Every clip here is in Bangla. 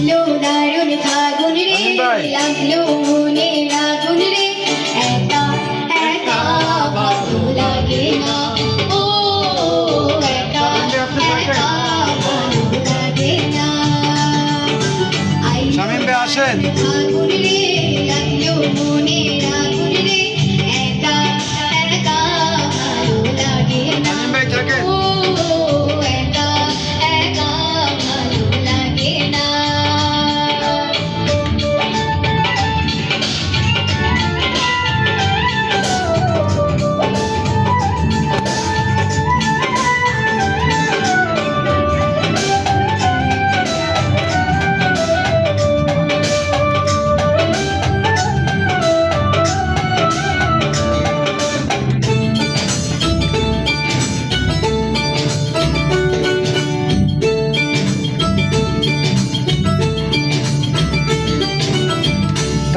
ছিল দারুণ ফাগুন রে লাগল মনে আগুন রে। একা একা ভালো লাগে না। আসেন ফাগুন রে লাগল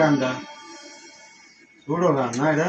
आणला सोडवला नाही ना